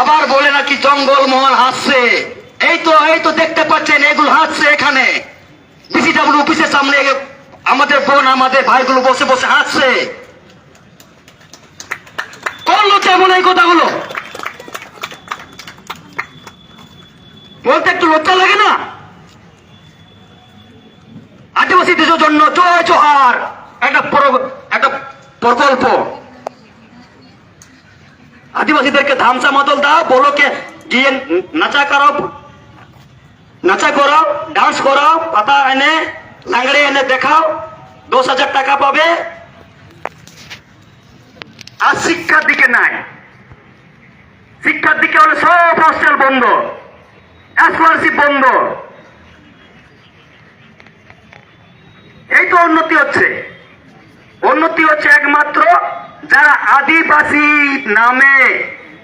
আবার বলে নাকি জঙ্গল মহল হাসছে। এই তো এই তো দেখতে পাচ্ছেন, এগুলো হাসছে এখানে। বিসিডাব্লিউ অফিসের সামনে আমাদের বোন, আমাদের ভাইগুলো বসে বসে হাসছে। কোন লোক এমন এই কথাগুলো? বলতে একটু লজ্জা লাগে না? আদিবাসীদের জন্য জয়, জোহার। একটা একটা প্রকল্প। আদিবাসীদেরকে ধামসা মাদল দাও বলোকে গিয়ে নাচা করাও নাচা করো ডান্স করাও পাতা এনে লাংড়ে এনে দেখাও, দশ হাজার টাকা পাবে। আর শিক্ষার দিকে নাই। শিক্ষার দিকে হলে সব হোস্টেল বন্ধ। স্কলারশিপ বন্ধ। এই তো উন্নতি হচ্ছে। উন্নতি হচ্ছে একমাত্র যারা আদিবাসী নামে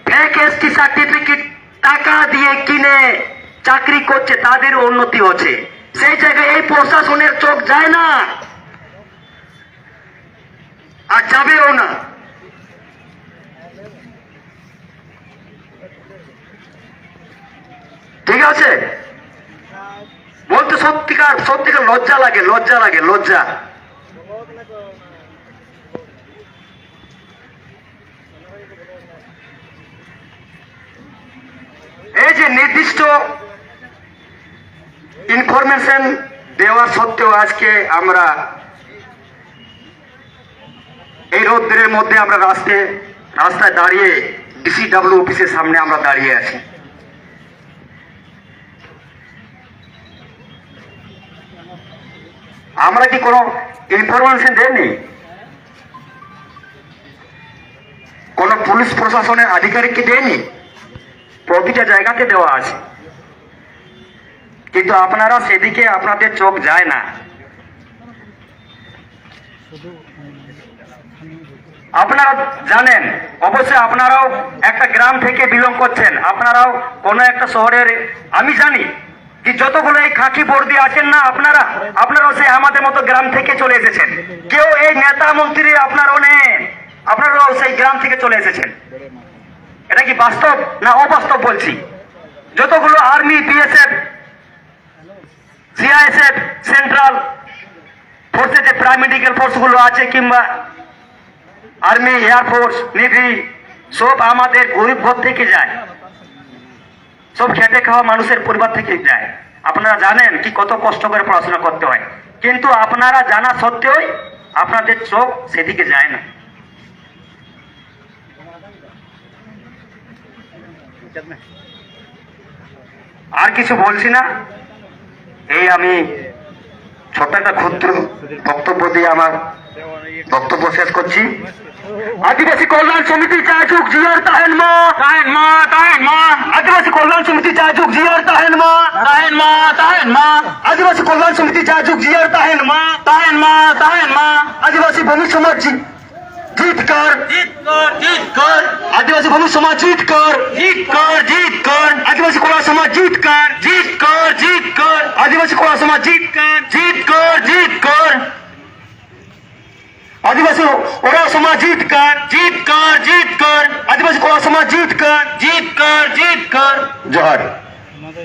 ফেক এসটি সার্টিফিকেট টাকা দিয়ে কিনে চাকরি করছে, তাদের উন্নতি হচ্ছে। সেই জায়গায় এই প্রশাসনের চোখ যায় না। আর যাবেও না। ঠিক আছে? বলতে সত্যিকার সত্যিকার লজ্জা লাগে লজ্জা লাগে, লজ্জা। যে নির্দিষ্ট ইনফরমেশন দেওয়ার সত্ত্বেও আজকে আমরা এই রোদ্রের মধ্যে আমরা রাস্তায় রাস্তায় দাঁড়িয়ে ডিসিডাব্লিউ অফিসের সামনে আমরা দাঁড়িয়ে আছি। আমরা কি কোনো ইনফরমেশন দেননি? কোন পুলিশ প্রশাসনের আধিকারিককে দেয়নি প্রতিটা জায়গাতে দেওয়া আছে। কিন্তু আপনারা সেদিকে আপনাদের চোখ যায় না। আপনারা জানেন, অবশ্যই আপনারাও একটা গ্রাম থেকে বিলং করছেন। আপনারাও কোনো একটা শহরের, আমি জানি যে যতগুলো এই খাকি বর্দি আছেন না আপনারা, আপনারাও সেই আমাদের মতো গ্রাম থেকে চলে এসেছেন। কেউ এই নেতা মন্ত্রী আপনারাও নেন, আপনারাও সেই গ্রাম থেকে চলে এসেছেন। এটা কি বাস্তব না অবাস্তব বলছি? যতগুলো আর্মি বিএসএফ সিআইএসএফ, সেন্ট্রাল ফোর্সের যে প্যারামেডিক্যাল ফোর্সগুলো আছে কিংবা আর্মি এয়ারফোর্স নেভি, সব আমাদের গরিব ঘর থেকে যায়। সব খেটে খাওয়া মানুষের পরিবার থেকে যায়। আপনারা জানেন কি কত কষ্ট করে পড়াশোনা করতে হয়। কিন্তু আপনারা জানা সত্ত্বেও আপনাদের চোখ সেদিকে যায় না। আর কিছু বলছি না? এই আমি ছোট্ট একটা ক্ষুদ্র বক্তব্য দিয়ে আমার বক্তব্য শেষ করছি। আদিবাসী কল্যাণ সমিতি যুগ জিয়ার তাহেন মা। তাহেন মা তাহেন মা। আদিবাসী কল্যাণ সমিতি যুগ জিয়ার তাহেন মা। তাহেন মা তাহেন মা। আদিবাসী কল্যাণ সমিতি যুগ জিয়ার তাহেন মা। তাহেন মা তাহেন মা। আদিবাসী ভূমি সমাজ জি- জিত কর জিত কর জিত কর আদিবাসী ভূমি সমাজ জিত কর জিত কর জিত কর আদিবাসী जीत সমাজ জিত কর জিত কর জিত কর আদিবাসী কলা সমাজ জিত কর জিত কর জিত কর আদিবাসী ওরা সমাজ জিত কর জিত কর জিত কর আদিবাসী কলা সমাজ জিত কর জিত